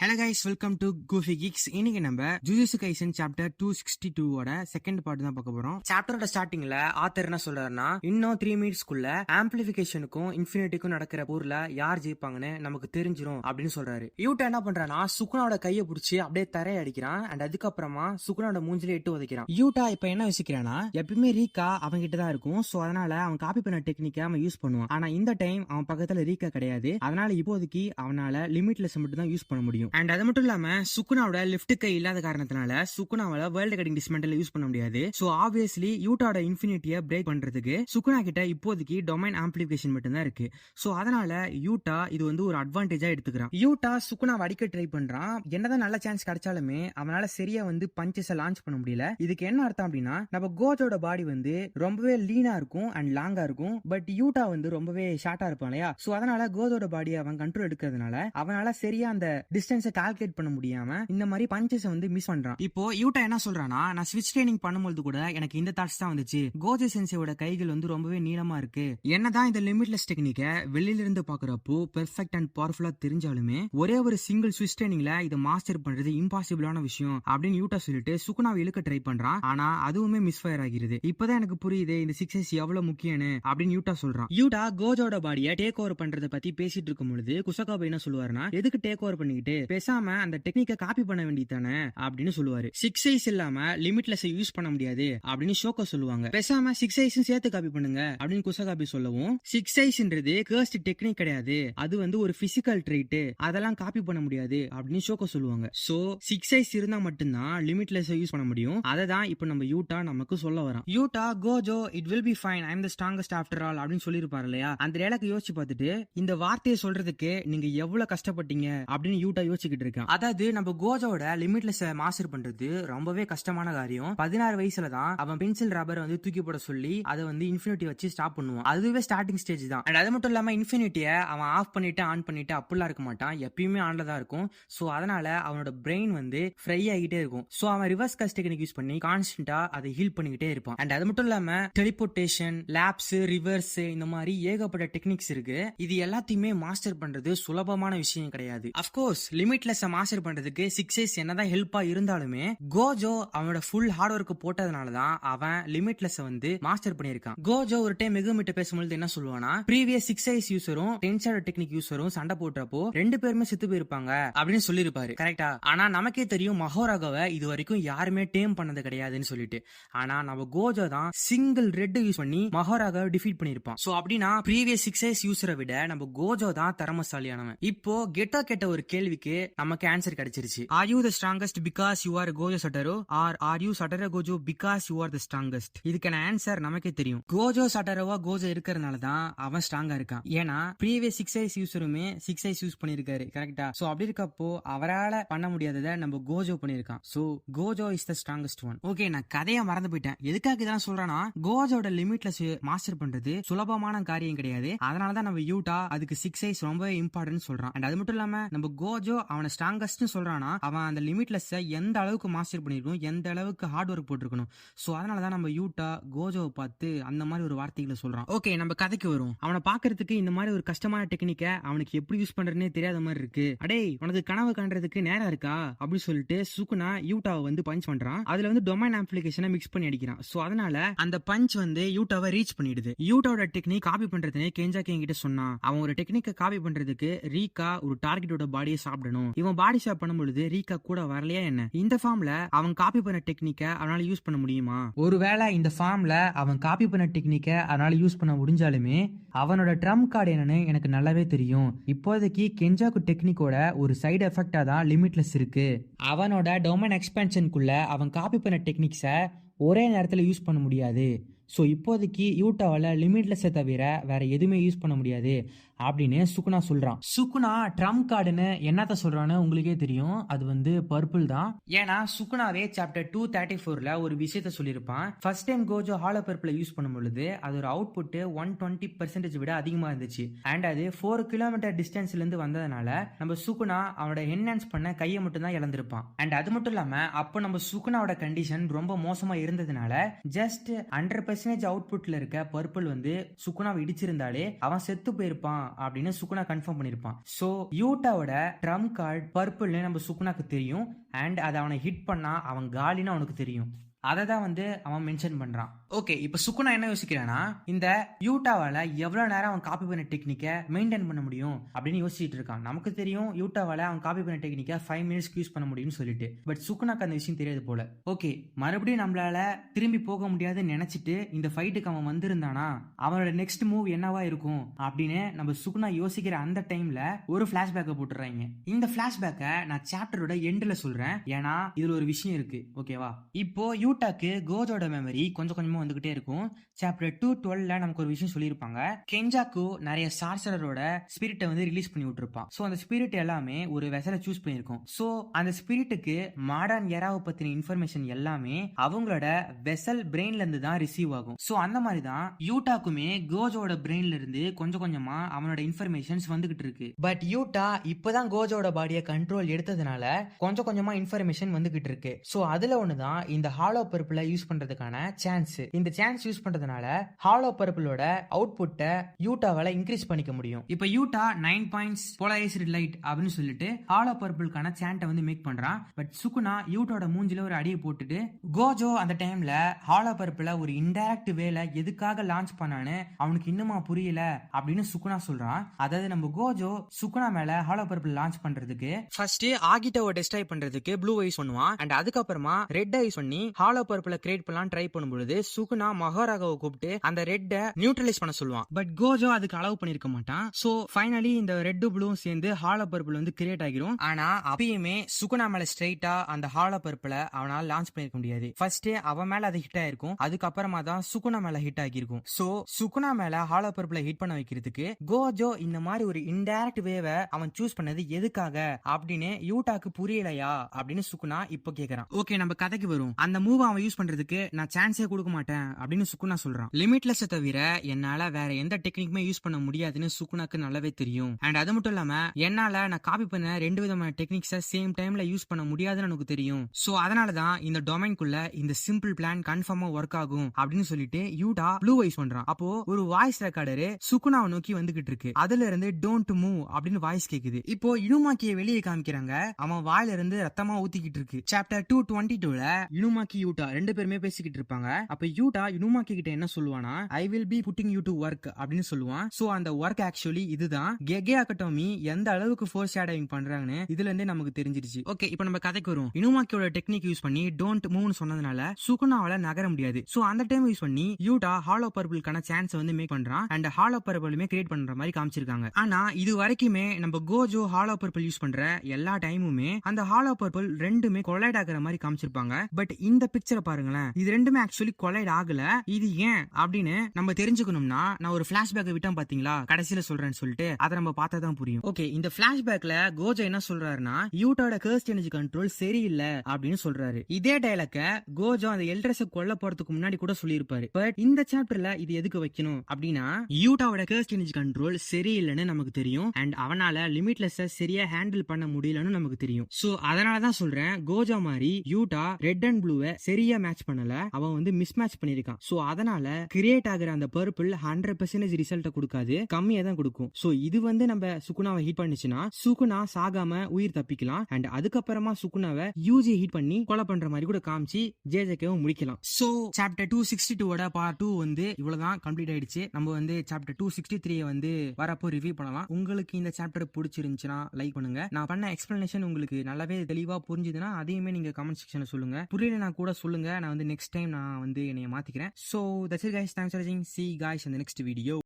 Hello guys welcome to goofy kicks இன்னைக்கு நம்ம ஜூஜுசு கைசன் சாப்டர் டூ சிக்ஸ்டி டூவோட செகண்ட் பார்ட் தான் பார்க்க போறோம். சாப்டரோட ஸ்டார்டிங்ல ஆத்தர் என்ன சொல்றாருன்னா இன்னும் த்ரீ மினிட்ஸ்க்குள்ள ஆம்பிளிபிகேஷனுக்கும் இன்ஃபினிட்டிக்கும் நடக்கிற போர்ல யார் ஜெயிப்பாங்கன்னு நமக்கு தெரிஞ்சிடும் அப்படின்னு சொல்றாரு. யூட்டா என்ன பண்றான்னா சுகுனோட கையை பிடிச்சி அப்படியே தரைய அடிக்கிறான். அண்ட் அதுக்கப்புறமா சுகுனோட மூஞ்சில எட்டு உதைக்கிறான். யூட்டா இப்ப என்ன யோசிக்கிறானா எப்பயுமே ரீகா அவன் கிட்ட தான் இருக்கும். சோ அதனால அவன் காப்பி பண்ண டெக்னிக்கை அவன் யூஸ் பண்ணுவான். ஆனா இந்த டைம் அவன் பக்கத்துல ரீகா கிடையாது. அதனால இப்போதைக்கு அவனால லிமிட்லெஸ் மட்டும் தான் யூஸ் பண்ண முடியும். அண்ட் அது மட்டும் இல்லாம சுக்குனாவோட லெஃப்ட் கை இல்லாத காரணத்தினால சுக்குனாவால வேர்ல்டு கட்டிங் டிஸ்மெண்டல் யூஸ் பண்ண முடியாது. சோ ஆப்வியஸ்லி யூட்டாவோட இன்ஃபினிட்டியை பிரேக் பண்றதுக்கு சுக்குனா கிட்ட இப்போதைக்கு டொமைன் ஆம்பிளிபிகேஷன் மட்டும் தான் இருக்கு. சோ அதனால யூட்டா இது வந்து ஒரு அட்வான்டேஜா எடுத்துக்கிறான். யூட்டா சுக்குனாவை அடிக்க ட்ரை பண்றான். என்னதான் நல்ல சான்ஸ் கிடைச்சாலுமே அவனால சரியா வந்து பஞ்சஸை லான்ச் பண்ண முடியல. இதுக்கு என்ன அர்த்தம் அப்படின்னா நம்ம கோஜோட பாடி வந்து ரொம்பவே லீனா இருக்கும் அண்ட் லாங்கா இருக்கும். பட் யூட்டா வந்து ரொம்பவே ஷார்ட்டா இருப்பான் இல்லையா? சோ அதனால கோஜோட பாடியை அவன் கண்ட்ரோல் எடுக்கிறதுனால அவனால சரியா அந்த டிஸ்டன்ஸ் கால்குலேட் பண்ண முடியாம இந்த மாதிரி பஞ்சஸ் வந்து மிஸ் பண்றான். இப்போ யூட்டா என்ன சொல்றானா நான் ஸ்விட்ச் ட்ரைனிங் பண்ணும்போது கூட எனக்கு இந்த தாட்ஸ் தான் வந்துச்சு. கோஜி சென்சையோட கைகள் வந்து ரொம்பவே நீளமா இருக்கு. என்னதான் இந்த லிமிட்லெஸ் டெக்னிக்க வெளியில இருந்து பாக்குறப்போ பெர்ஃபெக்ட் அண்ட் பவர்ஃபுல்லா தெரிஞ்சாலுமே ஒரே ஒரு சிங்கிள் ஸ்விட்ச் ட்ரைனிங்ல இதை மாஸ்டர் பண்றது இம்பாசிபிளான விஷயம் அப்படின்னு யூட்டா சொல்லிட்டு சுகுனாவை இழுக்க ட்ரை பண்றான். ஆனா அதுவுமே மிஸ் ஃபயர் ஆகிறது இப்பதான் எனக்கு புரியுது இந்த சிக்ஸஸ் எவ்வளவு முக்கியம்னு அப்படின்னு யூட்டா சொல்றான். யூட்டா கோஜோட பாடியை டேக் ஓவர் பண்றத பத்தி பேசிட்டு இருக்கும் பொழுது குசகாபு என்ன சொல்லுவாருன்னா எதுக்கு டேக் ஓவர் பண்ணிக்கிட்டு? பேசாம அந்த டெக்னிக்கை காப்பி பண்ண வேண்டியதானே அப்படின்னு சொல்லுவாரு. சிக்ஸ் சைஸ் இல்லாம லிமிட்லெஸ் யூஸ் பண்ண முடியாது அப்படின்னு ஷோக்கோ சொல்லுவாங்க. பேசாம சிக்ஸ் சைஸும் சேர்த்து காப்பி பண்ணுங்க அப்படின்னு குசகாபி சொல்லவும் சிக்ஸ் சைஸ்ன்றது கேர்ஸ்ட் டெக்னிக் கிடையாது. அது வந்து ஒரு பிசிக்கல் ட்ரைட் அதெல்லாம் காப்பி பண்ண முடியாது அப்படின்னு ஷோக்கோ சொல்லுவாங்க. சோ சிக்ஸ் சைஸ் இருந்தா மட்டும்தான் லிமிட்லெஸ் யூஸ் பண்ண முடியும். அதை தான் இப்போ நம்ம யூட்டா நமக்கு சொல்ல வரோம் Yuta Gojo it will be fine I am the strongest after all அப்படின்னு சொல்லியிருப்பாரு இல்லையா? அந்த டேலாக்கு யோசிச்சு பார்த்துட்டு இந்த வார்த்தையை சொல்றதுக்கு நீங்க எவ்வளவு கஷ்டப்பட்டீங்க அப்படின்னு யூட்டா யோசிச்சுக்கிட்டு இருக்கான். அதாவது நம்ம கோஜோட லிமிட்லெஸ் மாஸ்டர் பண்றது ரொம்பவே கஷ்டமான காரியம். பதினாறு வயசுல தான் அவன் பென்சில் ரப்பரை வந்து தூக்கி போட சொல்லி அதை வந்து இன்ஃபினிட்டி வச்சு ஸ்டாப் பண்ணுவான். அதுவே ஸ்டார்டிங் ஸ்டேஜ் தான். அண்ட் அது மட்டும் இல்லாம இன்ஃபினிட்டியை அவன் ஆஃப் பண்ணிட்டு ஆன் பண்ணிட்டு அப்படிலாம் இருக்க மாட்டான். எப்பயுமே ஆன்ல தான் இருக்கும். சோ அதனால அவனோட பிரெயின் வந்து ஃப்ரை ஆகிட்டே இருக்கும். சோ அவன் ரிவர்ஸ் கஸ்ட் டெக்னிக் யூஸ் பண்ணி கான்ஸ்டன்டா அதை ஹீல் பண்ணிக்கிட்டே இருப்பான். அண்ட் அது மட்டும் இல்லாம டெலிபோர்டேஷன் லேப்ஸ் ரிவர்ஸ் இந்த மாதிரி ஏகப்பட்ட டெக்னிக்ஸ் இருக்கு. இது எல்லாத்தையுமே மாஸ்டர் பண்றது சுலபமான விஷயம் கிடையாது. அப்கோர்ஸ் லிமிட்லெஸ் மாஸ்டர் பண்றதுக்கு சிக்ஸஸ் என்னதான் ஹெல்ப்பா இருந்தாலுமே கோஜோ அவனோட ஃபுல் ஹார்ட் ஒர்க் போட்டதுனால தான் அவன் லிமிட்லெஸ் வந்து மாஸ்டர் பண்ணியிருக்கான். கோஜோ ஒரு டைம் மிகுமிட்ட பேசும்பொழுது என்ன சொல்லுவானா ப்ரீவியஸ் சிக்ஸ் ஐஸ் யூசரும் டென்சர் டெக்னிக் யூசரும் சண்டை போட்டப்போ ரெண்டு பேருமே செத்து போயிருப்பாங்க அப்படின்னு சொல்லியிருப்பாரு. கரெக்டா ஆனா நமக்கே தெரியும் மகோராகவை இது வரைக்கும் யாருமே டேம் பண்ணது கிடையாதுன்னு சொல்லிட்டு. ஆனா நம்ம கோஜோ தான் சிங்கிள் ரெட் யூஸ் பண்ணி மகோராகாவை டிஃபீட் பண்ணிருப்பான் சோ அப்படின்னா ப்ரீவியஸ் சிக்ஸ் ஐஸ் யூசரை விட நம்ம கோஜோ தான் திறமசாலியானவன். இப்போ கெட்டோ கெட்ட ஒரு கேள்விக்கு நமக்கு ஆன்சர் கிடைச்சிருச்சு. Are you the strongest because you are Gojo Satoru or are you Satoru Gojo because you are the strongest இதுக்கான ஆன்சர் நமக்கே தெரியும். கோஜோ சட்டரோவா கோஜோ இருக்கிறதுனால தான் அவன் ஸ்ட்ராங்கா இருக்கான். ஏன்னா ப்ரீவியஸ் சிக்ஸ் ஐஸ் யூசருமே சிக்ஸ் ஐஸ் யூஸ் பண்ணிருக்காரு கரெக்டா சோ அப்படி இருக்கப்போ அவரால பண்ண முடியாததை நம்ம கோஜோ பண்ணிருக்கான் so Gojo is the strongest one okay நான் கதையை மறந்து போயிட்டேன். எதுக்காக இதெல்லாம் சொல்றேன்னா கோஜோட லிமிட்ல மாஸ்டர் பண்றது சுலபமான காரியம் கிடையாது. அதனாலதான் நம்ம யூட்டா அதுக்கு சிக்ஸ் ஐஸ் ரொம்ப இம்பார்ட்டன்ட் சொல்றான். அண்ட் அது மட்டும் இல்லாம நம்ம கோஜோ அவனை ஸ்ட்ராங்கஸ்ட் சொல்றானா அவன் அந்த லிமிட்லெஸ் எந்த அளவுக்கு மாஸ்டர் பண்ணிருக்கணும் எந்த அளவுக்கு ஹார்ட் ஒர்க் போட்டிருக்கணும். சோ அதனாலதான் நம்ம யூட்டா கோஜோவை பார்த்து அந்த மாதிரி ஒரு வார்த்தைகளை சொல்றான். ஓகே நம்ம கதைக்கு வரும் அவனை பாக்குறதுக்கு இந்த மாதிரி ஒரு கஷ்டமான டெக்னிக்க அவனுக்கு எப்படி யூஸ் பண்றதுனே தெரியாத மாதிரி இருக்கு. அடே உனக்கு கனவு காண்றதுக்கு நேரம் இருக்கா? அப்படின்னு சொல்லிட்டு சுகுனா யூட்டாவை வந்து பஞ்ச் பண்றான். அதுல வந்து டொமைன் ஆப்ளிகேஷனை மிக்ஸ் பண்ணி அடிக்கிறான். சோ அதனால அந்த பஞ்ச் வந்து யூட்டாவை ரீச் பண்ணிடுது. யூட்டாவோட டெக்னிக் காப்பி பண்றதுனே கெஞ்சா கிட்ட சொன்னான். அவன் ஒரு டெக்னிக்கை காப்பி பண்றதுக்கு ரீகா ஒரு டார்கெட்டோட பாடியை சாப்பிடணும். இவன் பாடி ஷாப் பண்ணும்பொழுது ரீகா கூட வரலையா என்ன? இந்த ஃபார்ம்ல அவன் காப்பி பண்ண டெக்னிக்கை அவனால யூஸ் பண்ண முடியுமா? ஒருவேளை இந்த ஃபார்ம்ல அவன் காப்பி பண்ண டெக்னிக்கை அவனால யூஸ் பண்ண முடிஞ்சாலுமே அவனோட ட்ரம் கார்டு என்னன்னு எனக்கு நல்லாவே தெரியும். இப்போதைக்கு கெஞ்சாக்கு டெக்னிக்கோட ஒரு சைடு எஃபெக்டா தான் லிமிட்லெஸ் இருக்கு. அவனோட டொமைன் எக்ஸ்பென்ஷனுக்குள்ள அவன் காப்பி பண்ண டெக்னிக்ஸை ஒரே நேரத்தில் யூஸ் பண்ண முடியாது. ஸோ இப்போதைக்கு யூட்டாவில் லிமிட்லெஸ்ஸை தவிர வேற எதுவுமே யூஸ் பண்ண முடியாது. அப்படின்னு சுகுணா சொல்றான். சுகுணா ட்ரம் கார்டுன்னு என்னத்த சொல்றான்னு உங்களுக்கே தெரியும். அது வந்து பர்பிள் தான். ஏன்னா சுகுணாவே சாப்டர் டூ தேர்ட்டி ஃபோர்ல ஒரு விஷயத்த சொல்லியிருப்பான். ஃபர்ஸ்ட் டைம் கோஜோ ஹாலோ பர்பிளை யூஸ் பண்ணும் பொழுது அதோட அவுட்புட் ஒன் டுவெண்ட்டி பர்சன்டேஜ் விட அதிகமா இருந்துச்சு. அண்ட் அது ஃபோர் கிலோமீட்டர் டிஸ்டன்ஸ்ல இருந்து வந்ததுனால நம்ம சுகுணா அவனோட என்ஹான்ஸ் பண்ண கையை மட்டும் தான் இழந்திருப்பான். அண்ட் அது மட்டும் இல்லாம அப்போ நம்ம சுகுணாவோட கண்டிஷன் ரொம்ப மோசமா இருந்ததுனால ஜஸ்ட் ஹண்ட்ரட் பர்சன்டேஜ் அவுட்புட்ல இருக்க பர்பிள் வந்து சுகுணாவை இடிச்சிருந்தாலே அவன் செத்து போயிருப்பான். அப்படின்னு சுகுணா கன்ஃபார்ம் பண்ணிருப்பான். சோ யூட்டாவோட ட்ரம் கார்டு பர்பிள்னு நம்ம சுகுணாக்கு தெரியும். அண்ட் அதை அவனை ஹிட் பண்ணா அவன் காலின்னு அவனுக்கு தெரியும். அதை தான் வந்து அவன் மென்ஷன் பண்றான். ஓகே இப்போ சுக்குனா என்ன யோசிக்கிறேன்னா இந்த யூட்டாவால எவ்வளவு நேரம் அவன் காப்பி பண்ண டெக்னிக்கை மெயின்டைன் பண்ண முடியும் அப்படின்னு யோசிச்சுட்டு இருக்கான். நமக்கு தெரியும் யூட்டாவால அவன் காப்பி பண்ண டெக்னிக்கை ஃபைவ் மினிட்ஸ்க்கு யூஸ் பண்ண முடியும்னு சொல்லிட்டு. பட் சுக்குனாக்கு அந்த விஷயம் தெரியாது போல. ஓகே மறுபடியும் நம்மளால திரும்பி போக முடியாதுன்னு நினைச்சிட்டு இந்த ஃபைட்டுக்கு அவன் வந்திருந்தானா அவனோட நெக்ஸ்ட் மூவ் என்னவா இருக்கும் அப்படின்னு நம்ம சுக்குனா யோசிக்கிற அந்த டைம்ல ஒரு பிளாஷ்பேக்கை போட்டுறாங்க. இந்த பிளாஷ்பேக்கை நான் சாப்டரோட எண்ட்ல சொல்றேன். ஏன்னா இதுல ஒரு விஷயம் இருக்கு. ஓகேவா இப்போ யூட்டாக்கு கோஜோட மெமரி கொஞ்சம் கொஞ்சமா வந்துகிட்டே இருக்கும். சாப்டர் டூ டுவெல்ல நமக்கு ஒரு விஷயம் சொல்லியிருப்பாங்க. கெஞ்சாக்கு நிறைய சார்சரரோட ஸ்பிரிட்டை வந்து ரிலீஸ் பண்ணி விட்டுருப்பான். ஸோ அந்த ஸ்பிரிட் எல்லாமே ஒரு வெசலை சூஸ் பண்ணியிருக்கும். ஸோ அந்த ஸ்பிரிட்டுக்கு மாடர்ன் ஏராவை பத்தின இன்ஃபர்மேஷன் எல்லாமே அவங்களோட வெசல் பிரெயின்ல இருந்து தான் ரிசீவ் ஆகும். ஸோ அந்த மாதிரி தான் யூட்டாக்குமே கோஜோட பிரெயின்ல இருந்து கொஞ்சம் கொஞ்சமா அவனோட இன்ஃபர்மேஷன்ஸ் வந்துகிட்டு இருக்கு. பட் யூட்டா இப்பதான் கோஜோட பாடியை கண்ட்ரோல் எடுத்ததுனால கொஞ்சம் கொஞ்சமா இன்ஃபர்மேஷன் வந்துகிட்டு இருக்கு. ஸோ அதுல ஒண்ணுதான் இந்த ஹாலோ ஹாலோ பருப்புல யூஸ் பண்றதுக்கான சான்ஸ் இந்த சான்ஸ் யூஸ் பண்றதுனால ஹாலோ பர்பிளோட அவுட்புட்டை யூட்டாவால இன்க்ரீஸ் பண்ணிக்க முடியும். இப்போ Yuta nine points polarized light அப்படின்னு சொல்லிட்டு ஹாலோ பர்பிளுக்கான சாண்டை வந்து மேக் பண்றான். பட் சுகுனா யூட்டோட மூஞ்சில ஒரு அடியை போட்டுட்டு கோஜோ அந்த டைம்ல ஹாலோ பர்பிள ஒரு இன்டைரக்ட் வேலை எதுக்காக லான்ச் பண்ணான்னு அவனுக்கு இன்னுமா புரியல அப்படின்னு சுகுனா சொல்றான். அதாவது நம்ம கோஜோ சுகுனா மேல ஹாலோ பர்பிள் லான்ச் பண்றதுக்கு ஃபர்ஸ்ட் ஆகிட்டாவை டெஸ்ட்ரை பண்றதுக்கு ப்ளூ ஐஸ் பண்ணுவான். அண்ட் அதுக்கப்புறமா ரெட் ஐஸ் பண்ணி ஹாலோ பர்பிள கிரியேட் பண்ணலாம் ட்ரை பண்ணும்பொழுது சுகுனா மகாராகாவை கூப்பிட்டு அந்த ரெட்டை நியூட்ரலைஸ் பண்ண சொல்லுவான். பட் கோஜோ அதுக்கு அளவு பண்ணிருக்க மாட்டான். சோ ஃபைனலி இந்த ரெட் ப்ளூ சேர்ந்து ஹாலோ பர்பிள் வந்து கிரியேட் ஆகிரும். ஆனா அப்பயுமே சுகுனா மேல ஸ்ட்ரைட்டா அந்த ஹாலோ பர்பிள அவனால லான்ச் பண்ணிருக்க முடியாது. ஃபர்ஸ்ட் அவன் மேல அது ஹிட் ஆயிருக்கும். அதுக்கப்புறமா தான் சுகுனா மேல ஹிட் ஆகிருக்கும் சோ சுகுனா மேல ஹாலோ பர்பிள ஹிட் பண்ண வைக்கிறதுக்கு கோஜோ இந்த மாதிரி ஒரு இன்டைரக்ட் வேவை அவன் சூஸ் பண்ணது எதுக்காக? அப்படின்னு யூட்டாக்கு புரியலையா? அப்படின்னு சுகுனா இப்போ கேக்குறான். ஓகே நம்ம கதைக்கு வரும். அந்த மூவ் அவன் யூஸ் பண்றதுக்கு நான் சான்ஸே கொடுக்க மாட்டேன் அப்படின்னு சுக்குனா சொல்றான். லிமிட்லெஸ் தவிர என்னால வேற எந்த டெக்னிக்குமே யூஸ் பண்ண முடியாதுன்னு சுக்குனாக்கு நல்லாவே தெரியும். அண்ட் அது மட்டும் இல்லாம என்னால நான் காப்பி பண்ண ரெண்டு விதமான டெக்னிக்ஸை சேம் டைம்ல யூஸ் பண்ண முடியாதுன்னு எனக்கு தெரியும். சோ அதனாலதான் இந்த டொமைன்குள்ள இந்த சிம்பிள் பிளான் கன்ஃபார்மா ஒர்க் ஆகும் அப்படின்னு சொல்லிட்டு யூட்டா ப்ளூ வைஸ் பண்றான். அப்போ ஒரு வாய்ஸ் ரெக்கார்டரு சுகுனாவை நோக்கி வந்துகிட்டு இருக்கு. அதுல இருந்து டோன்ட் மூவ் அப்படின்னு வாய்ஸ் கேக்குது. இப்போ இனுமாக்கிய வெளியே காமிக்கிறாங்க. அவன் வாயில இருந்து ரத்தமா ஊத்திக்கிட்டு இருக்கு. சாப்டர் டூ டுவெண்ட்டி டூல இனுமாக்கி யூட்டா ரெண்டு பேருமே பேசிக்கிட்டு இருப்பாங்க. அப்ப யூட்டா இனுமாக்கி கிட்ட என்ன சொல்லுவானா I will be putting you to work அப்படின்னு சொல்லுவான். சோ அந்த ஒர்க் ஆக்சுவலி இதுதான். கெகே அகட்டோமி எந்த அளவுக்கு ஃபோர் ஷேடோவிங் பண்றாங்கன்னு இதுல இருந்தே நமக்கு தெரிஞ்சிருச்சு. ஓகே இப்போ நம்ம கதைக்கு வரும் இனுமாக்கியோட டெக்னிக் யூஸ் பண்ணி டோன்ட் மூவ்னு சொன்னதுனால சுகுனாவால நகர முடியாது. சோ அந்த டைம் யூஸ் பண்ணி யூட்டா ஹாலோ பர்பிள்கான சான்ஸ் வந்து மேக் பண்றான். அண்ட் ஹாலோ பர்பிளுமே கிரியேட் பண்ற மாதிரி காமிச்சிருக்காங்க. ஆனா இது வரைக்குமே நம்ம கோஜோ ஹாலோ பர்பிள் யூஸ் பண்ற எல்லா டைமுமே அந்த ஹாலோ பர்பிள் ரெண்டுமே கொலைட் ஆகுற மாதிரி காமிச்சிருப்பாங்க. பட் இந்த பிக்சரை பாருங்களேன். இது ரெண்டுமே ஆக்சுவலி கொலைட் ஆகல. இது ஏன் அப்படின்னு நம்ம தெரிஞ்சுக்கணும்னா நான் ஒரு பிளாஷ்பேக் விட்டோம் பாத்தீங்களா? கடைசியில சொல்றேன்னு சொல்லிட்டு அதை நம்ம பார்த்தா தான் புரியும். ஓகே இந்த பிளாஷ்பேக்ல கோஜா என்ன சொல்றாருன்னா யூட்டோட கர்ஸ்ட் எனர்ஜி கண்ட்ரோல் சரியில்லை அப்படின்னு சொல்றாரு. இதே டைலாக்க கோஜா அந்த எல்ட்ரஸ கொல்ல போறதுக்கு முன்னாடி கூட சொல்லியிருப்பாரு. பட் இந்த சாப்டர்ல இது எதுக்கு வைக்கணும் அப்படின்னா யூட்டாவோட கர்ஸ்ட் எனர்ஜி கண்ட்ரோல் சரியில்லைன்னு நமக்கு தெரியும் அண்ட் அவனால லிமிட்லெஸ் சரியா ஹேண்டில் பண்ண முடியலன்னு நமக்கு தெரியும். சோ அதனால தான் சொல்றேன் கோஜா மாதிரி யூட்டா ரெட் அண்ட் ப்ளூவை சரியா மேட்ச் பண்ணல. அவன் வந்து மிஸ் மேட்ச் பண்ணிருக்கான் சோ அதனால கிரியேட் ஆகிற அந்த பர்பிள் ஹண்ட்ரட் பெர்சன்டேஜ் ரிசல்ட்டை கொடுக்காது. கம்மியா தான் கொடுக்கும். சோ இது வந்து நம்ம சுகுனாவை ஹீட் பண்ணுச்சுன்னா சுகுனா சாகாம உயிர் தப்பிக்கலாம். அண்ட் அதுக்கப்புறமா சுகுனாவை யூஜி ஹீட் பண்ணி கொலை பண்ற மாதிரி கூட காமிச்சு ஜேஜேக்கவும் முடிக்கலாம். சோ சாப்டர் டூ சிக்ஸ்டி டூவோட பார்ட் டூ வந்து இவ்வளவுதான் கம்ப்ளீட் ஆயிடுச்சு. நம்ம வந்து சாப்டர் டூ சிக்ஸ்டி த்ரீ வந்து வரப்போ ரிவ்யூ பண்ணலாம். உங்களுக்கு இந்த சாப்டர் பிடிச்சிருந்துச்சுன்னா லைக் பண்ணுங்க. நான் பண்ண எக்ஸ்பிளனேஷன் உங்களுக்கு நல்லாவே தெளிவா புரிஞ்சுதுன்னா அதையுமே நீங்க கமெண்ட் செக்ஷன்ல சொல்லுங்க. புரியலனா கூட சொல்லுங்க. நான் வந்து நெக்ஸ்ட் டைம் நான் வந்து என்னைய மாத்திக்கிறேன். So that's guys thanks for வாட்சிங் சி காய்ஸ் அந்த நெக்ஸ்ட் வீடியோ